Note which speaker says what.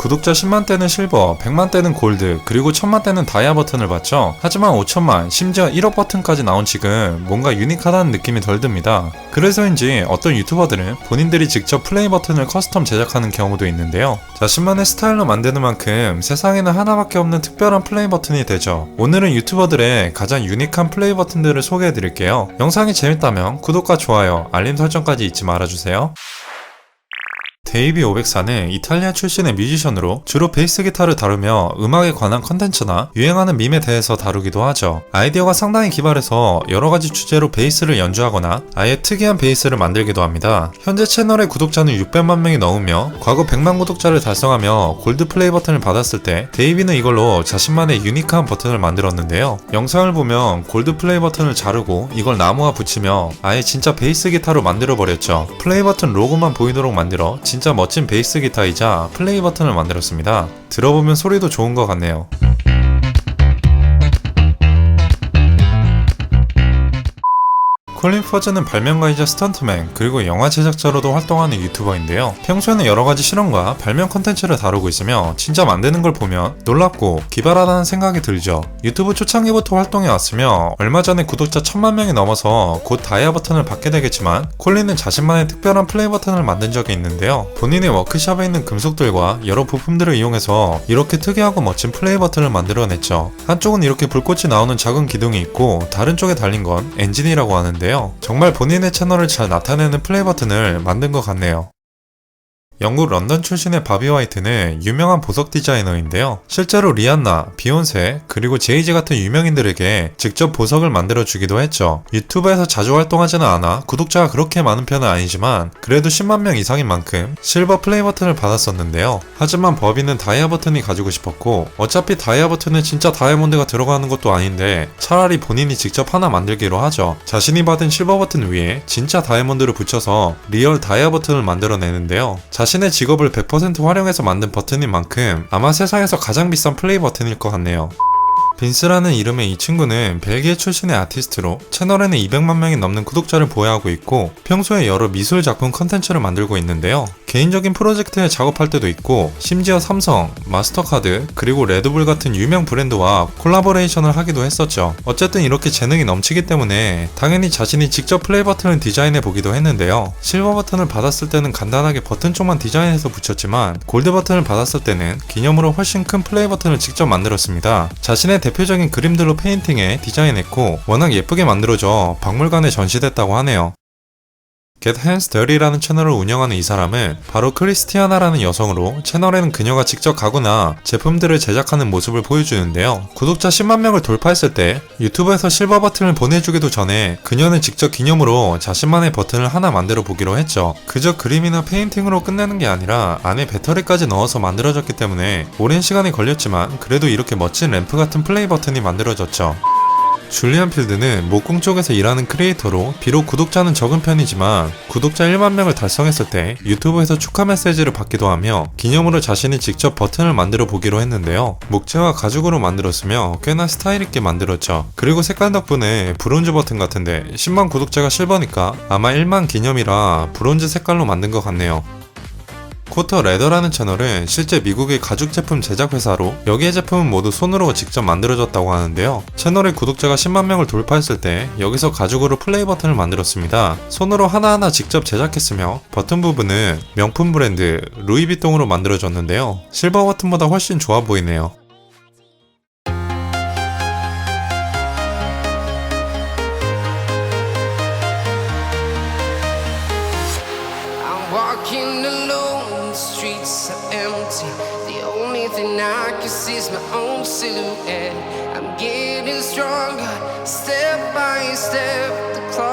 Speaker 1: 구독자 10만 대는 실버, 100만 대는 골드, 그리고 1000만 대는 다이아 버튼을 받죠. 하지만 5천만, 심지어 1억 버튼까지 나온 지금 뭔가 유니크하다는 느낌이 덜 듭니다. 그래서인지 어떤 유튜버들은 본인들이 직접 플레이 버튼을 커스텀 제작하는 경우도 있는데요. 자신만의 스타일로 만드는 만큼 세상에는 하나밖에 없는 특별한 플레이 버튼이 되죠. 오늘은 유튜버들의 가장 유니크한 플레이 버튼들을 소개해 드릴게요. 영상이 재밌다면 구독과 좋아요, 알림 설정까지 잊지 말아주세요. 데이비 504는 이탈리아 출신의 뮤지션으로 주로 베이스 기타를 다루며 음악에 관한 컨텐츠나 유행하는 밈에 대해서 다루기도 하죠. 아이디어가 상당히 기발해서 여러 가지 주제로 베이스를 연주하거나 아예 특이한 베이스를 만들기도 합니다. 현재 채널의 구독자는 600만 명이 넘으며 과거 100만 구독자를 달성하며 골드 플레이 버튼을 받았을 때 데이비는 이걸로 자신만의 유니크한 버튼을 만들었는데요. 영상을 보면 골드 플레이 버튼을 자르고 이걸 나무와 붙이며 아예 진짜 베이스 기타로 만들어 버렸죠. 플레이 버튼 로고만 보이도록 만들어 진짜 멋진 베이스 기타이자 플레이 버튼을 만들었습니다. 들어보면 소리도 좋은 것 같네요. 콜린 퍼즈는 발명가이자 스턴트맨 그리고 영화 제작자로도 활동하는 유튜버인데요. 평소에는 여러 가지 실험과 발명 컨텐츠를 다루고 있으며 진짜 만드는 걸 보면 놀랍고 기발하다는 생각이 들죠. 유튜브 초창기부터 활동해 왔으며 얼마 전에 구독자 천만 명이 넘어서 곧 다이아 버튼을 받게 되겠지만 콜린은 자신만의 특별한 플레이 버튼을 만든 적이 있는데요. 본인의 워크샵에 있는 금속들과 여러 부품들을 이용해서 이렇게 특이하고 멋진 플레이 버튼을 만들어냈죠. 한쪽은 이렇게 불꽃이 나오는 작은 기둥이 있고 다른 쪽에 달린 건 엔진이라고 하는데요. 정말 본인의 채널을 잘 나타내는 플레이 버튼을 만든 것 같네요. 영국 런던 출신의 바비 화이트는 유명한 보석 디자이너인데요. 실제로 리안나, 비욘세, 그리고 제이지 같은 유명인들에게 직접 보석을 만들어 주기도 했죠. 유튜브에서 자주 활동하지는 않아 구독자가 그렇게 많은 편은 아니지만 그래도 10만 명 이상인 만큼 실버 플레이 버튼을 받았었는데요. 하지만 버비는 다이아 버튼이 가지고 싶었고 어차피 다이아 버튼은 진짜 다이아몬드가 들어가는 것도 아닌데 차라리 본인이 직접 하나 만들기로 하죠. 자신이 받은 실버 버튼 위에 진짜 다이아몬드를 붙여서 리얼 다이아 버튼을 만들어내는데요. 의 직업을 100% 활용해서 만든 버튼인 만큼 아마 세상에서 가장 비싼 플레이 버튼일 것 같네요. 빈스라는 이름의 이 친구는 벨기에 출신의 아티스트로 채널에는 200만 명이 넘는 구독자를 보유하고 있고 평소에 여러 미술 작품 컨텐츠를 만들고 있는데요. 개인적인 프로젝트에 작업할 때도 있고 심지어 삼성, 마스터카드, 그리고 레드불 같은 유명 브랜드와 콜라보레이션을 하기도 했었죠. 어쨌든 이렇게 재능이 넘치기 때문에 당연히 자신이 직접 플레이 버튼을 디자인해 보기도 했는데요. 실버 버튼을 받았을 때는 간단하게 버튼 쪽만 디자인해서 붙였지만 골드 버튼을 받았을 때는 기념으로 훨씬 큰 플레이 버튼을 직접 만들었습니다. 자신의 대표적인 그림들로 페인팅해 디자인했고 워낙 예쁘게 만들어져 박물관에 전시됐다고 하네요. Get Hands Dirty라는 채널을 운영하는 이 사람은 바로 크리스티아나라는 여성으로 채널에는 그녀가 직접 가구나 제품들을 제작하는 모습을 보여주는데요. 구독자 10만 명을 돌파했을 때 유튜브에서 실버 버튼을 보내주기도 전에 그녀는 직접 기념으로 자신만의 버튼을 하나 만들어 보기로 했죠. 그저 그림이나 페인팅으로 끝내는 게 아니라 안에 배터리까지 넣어서 만들어졌기 때문에 오랜 시간이 걸렸지만 그래도 이렇게 멋진 램프 같은 플레이 버튼이 만들어졌죠. 줄리안 필드는 목공 쪽에서 일하는 크리에이터로 비록 구독자는 적은 편이지만 구독자 1만 명을 달성했을 때 유튜브에서 축하 메시지를 받기도 하며 기념으로 자신이 직접 버튼을 만들어 보기로 했는데요. 목재와 가죽으로 만들었으며 꽤나 스타일 있게 만들었죠. 그리고 색깔 덕분에 브론즈 버튼 같은데 10만 구독자가 실버니까 아마 1만 기념이라 브론즈 색깔로 만든 것 같네요. 코터 레더라는 채널은 실제 미국의 가죽 제품 제작 회사로 여기의 제품은 모두 손으로 직접 만들어졌다고 하는데요. 채널의 구독자가 10만 명을 돌파했을 때 여기서 가죽으로 플레이 버튼을 만들었습니다. 손으로 하나하나 직접 제작했으며 버튼 부분은 명품 브랜드 루이비통으로 만들어졌는데요. 실버 버튼보다 훨씬 좋아 보이네요.
Speaker 2: Thing I can see is my own silhouette. I'm getting stronger, step by step. The clock